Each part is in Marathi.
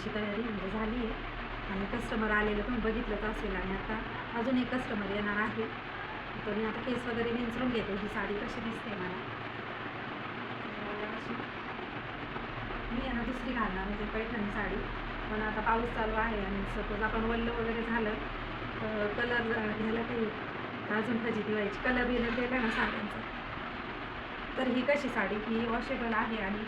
थोडीशी तयारी म्हणजे झाली आहे. आणि कस्टमर आलेलं पण बघितलंच असेल आणि आता अजून एक कस्टमर येणार आहे. तर मी आता केस वगैरे विंचरून घेते ही साडी कशी दिसते मला. अशी मी यांना ना दुसरी घालणार म्हणजे पैठणी साडी. पण आता पाऊस चालू आहे आणि सपोज आपण वल्ल वगैरे झालं तर कलर घ्यायला काही अजून फजिती व्हायची. कलर बिलर दिला ना साड्यांचा? तर ही कशी साडी? ही वॉशेबल आहे आणि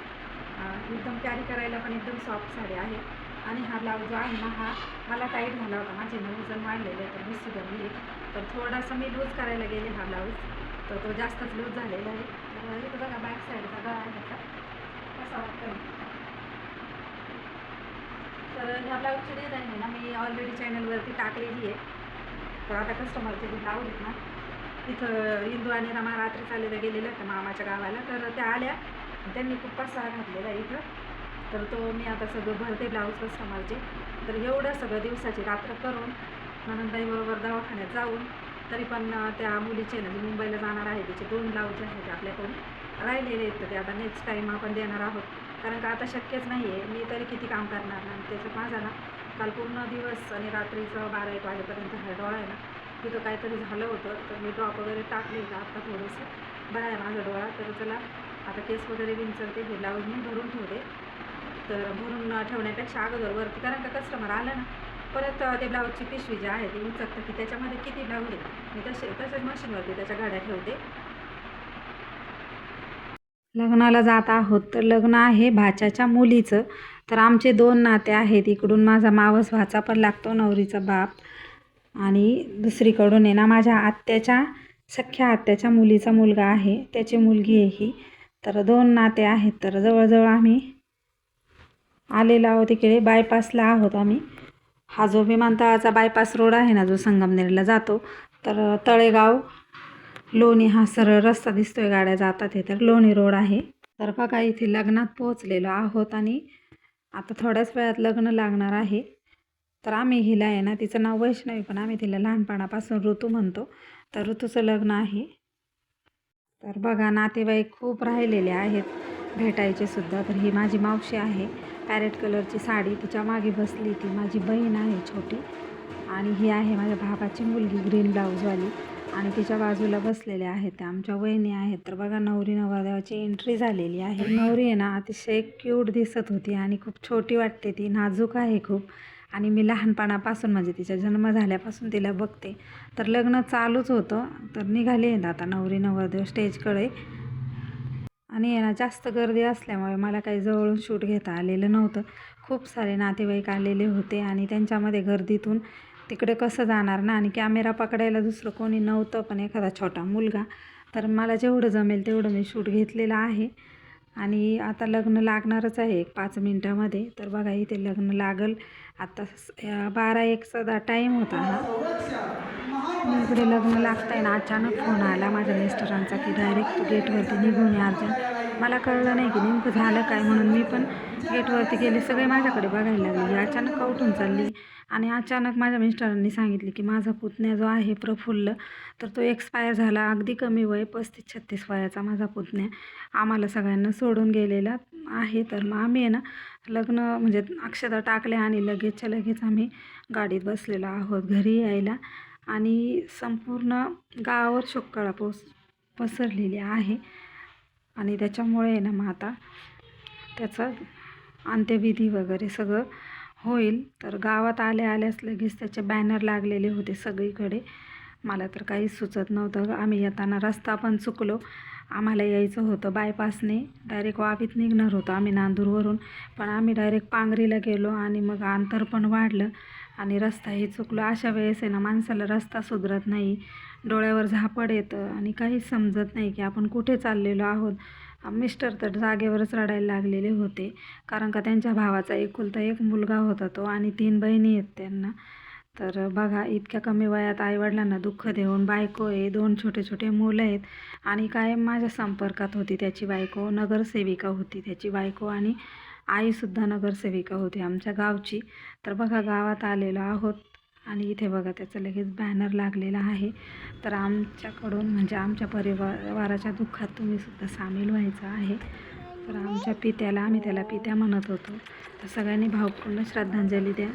एकदम कॅरी करायला पण एकदम सॉफ्ट साडी आहे. आणि हा ब्लाऊज जो आहे ना हा मला टाईट झाला होता. माझे ना वजन वाढलेलं आहे तर मी सुधारली तर थोडासा मी लूज करायला गेले हा ब्लाऊज तर तो जास्तच लूज झालेला आहे. तर इथं बघा बॅक साईडचा गळा आहे त्याचा. कसा वाटतं तर ह्या ब्लाऊजची डिझाईन आहे ना मी ऑलरेडी चॅनलवरती टाकलेली आहे. तर आता कस्टमरचे जे ब्लाऊज आहेत ना तिथं इंदू आणि रमा रात्री चाललेलं गेलेलं होतं मामाच्या गावाला. तर त्या आल्या. त्यांनी खूप पसारा घातलेला आहे इथं. तर तो मी आता सगळं भरते ब्लाऊज कस्टमरचे तर एवढं सगळं दिवसाची रात्र करून नंदबाईबरोबर दवाखान्यात जाऊन तरी पण त्या मुलीचे ना मुंबईला जाणार आहे तिचे दोन ब्लाऊज आहेत आपल्याकडून राहिलेले आहेत. तर ते आता नेक्स्ट टाईम आपण देणार आहोत. कारण का आता शक्यच नाही आहे मी तरी किती काम करणार ना त्याचं माझा ना काल पूर्ण दिवस आणि रात्रीचं बारा एक वाजेपर्यंत हा डोळा आहे ना तिथं काहीतरी झालं होतं. तर मी ड्रॉप वगैरे टाकले का आता थोडंसं. बरं आहे माझा डोळा. तर चला आता केस वगैरे विंचरते हे ब्लाऊज मी भरून ठेवते. तर भरून ठेवण्यापेक्षा अगोदर वरती कारण का कस्टमर आलं ना परत ते ब्लाऊजची पिशवी जी आहे ती उचकतं की त्याच्यामध्ये किती ब्लाऊज आहे? मी तसे तसेच मशीनवरती त्याच्या गाड्या ठेवते. लग्नाला जात आहोत तर लग्न आहे भाच्याच्या मुलीचं. तर आमचे दोन नाते आहेत इकडून माझा मावस भाचा पण लागतो नवरीचा बाप. आणि दुसरीकडून आहे ना माझ्या आत्याच्या सख्या आत्याच्या मुलीचा मुलगा आहे त्याची मुलगी आहे ही. तर दोन नाते आहेत तर जवळजवळ आम्ही आलेलो आहोत तिकडे बायपासला आहोत आम्ही. हा जो विमानतळाचा बायपास रोड आहे ना जो संगमनेरला जातो तर तळेगाव लोणी हा सरळ रस्ता दिसतोय गाड्या जातात हे तर लोणी रोड आहे. तर बघा इथे लग्नात पोहोचलेलो आहोत आणि आता थोड्याच वेळात लग्न लागणार आहे. तर आम्ही हिला आहे ना तिचं नाव वैष्णवी पण आम्ही तिला लहानपणापासून ऋतू म्हणतो. तर ऋतूचं लग्न आहे. तर बघा नातेवाईक खूप राहिलेले आहेत. भेटायचे सुद्धा. तर ही माझी मावशी आहे. पॅरेट कलरची साडी. तिच्यामागे बसली ती. माझी बहीण आहे छोटी. आणि ही आहे माझ्या भावाची मुलगी ग्रीन ब्लाऊजवाली. आणि तिच्या बाजूला बसलेल्या आहेत त्या आमच्या वहिनी आहेत. तर बघा नवरी नवरदेवाची एंट्री झालेली आहे. नवरी आहे ना अतिशय क्यूट दिसत होती आणि खूप छोटी वाटते ती. नाजूक आहे खूप. आणि मी लहानपणापासून म्हणजे तिचा जन्म झाल्यापासून तिला बघते. तर लग्न चालूच होतं तर निघाली आहेत आता नवरी नवरदेव स्टेजकडे आणि यांना ना जास्त गर्दी असल्यामुळे मला काही जवळून शूट घेता आलेलं नव्हतं. खूप सारे नातेवाईक आलेले होते आणि त्यांच्यामध्ये गर्दीतून तिकडे कसं जाणार ना? आणि कॅमेरा पकडायला दुसरं कोणी नव्हतं पण एखादा छोटा मुलगा. तर मला जेवढं जमेल तेवढं मी शूट घेतलेलं आहे. आणि आता लग्न लागणारच आहे एक पाच मिनटामध्ये. तर बघा इथे लग्न लागल. आता बारा एक सदा टाईम होता ना. मग इकडे लग्न लागतंय ना अचानक फोन आला. माझ्या मिस्टरांचा की डायरेक्ट गेटवरती निघून या अर्जंट. मला कळलं नाही की नेमकं झालं काय म्हणून. मी पण गेटवरती गेले सगळे माझ्याकडे बघायला लागले. अचानक का उठून चालली. आणि अचानक माझ्या मिस्टरांनी सांगितले की माझा पुतण्या जो आहे प्रफुल्ल तर तो एक्सपायर झाला. अगदी कमी वय पस्तीस छत्तीस वयाचा माझा पुतण्या आम्हाला सगळ्यांना सोडून गेलेला आहे. तर मग आम्ही आहे ना लग्न म्हणजे अक्षता टाकल्या आणि लगेचच्या लगेच आम्ही गाडीत बसलेलो आहोत घरी यायला. आणि संपूर्ण गावावर शोककळा पोस पसरलेली आहे. आणि त्याच्यामुळे आहे ना मग आता त्याचं अंत्यविधी वगैरे सगळं होईल. तर गावात आल्या आल्याच लगेच त्याचे बॅनर लागलेले होते सगळीकडे. मला तर काहीच सुचत नव्हतं. आम्ही येताना रस्ता पण चुकलो. आम्हाला यायचं होतं बायपासने डायरेक्ट वावीत निघणार होतो आम्ही नांदूरवरून. पण आम्ही डायरेक्ट पांगरीला गेलो आणि मग अंतर पण वाढलं. आणि रस्ताही चुकलो. अशा वेळेस आहे ना माणसाला रस्ता सुधरत नाही. डोळ्यावर झापड येतं आणि काहीच समजत नाही की आपण कुठे चाललेलो आहोत. मिस्टर तर जागेवरच रडायला लागलेले होते. कारण का त्यांच्या भावाचा एकुलता एक मुलगा होता तो आणि तीन बहिणी आहेत त्यांना. तर बघा इतक्या कमी वयात आईवडिलांना दुःख देऊन बायको आहे दोन छोटे छोटे मुलं आहेत आणि काय माझ्या संपर्कात होती त्याची बायको नगरसेविका होती त्याची बायको आणि आईसुद्धा नगरसेविका होती आमच्या गावची. तर बघा गावात आलेलो आहोत आणि इथे बघा त्याचं लगेच बॅनर लागलेला आहे. तर आमच्याकडून म्हणजे आमच्या परिवाराच्या दुःखात तुम्ही सुद्धा सामील व्हायचं आहे. तर आमच्या पित्याला आम्ही त्याला पित्या म्हणत होतो. तर सगळ्यांनी भावपूर्ण श्रद्धांजली द्या.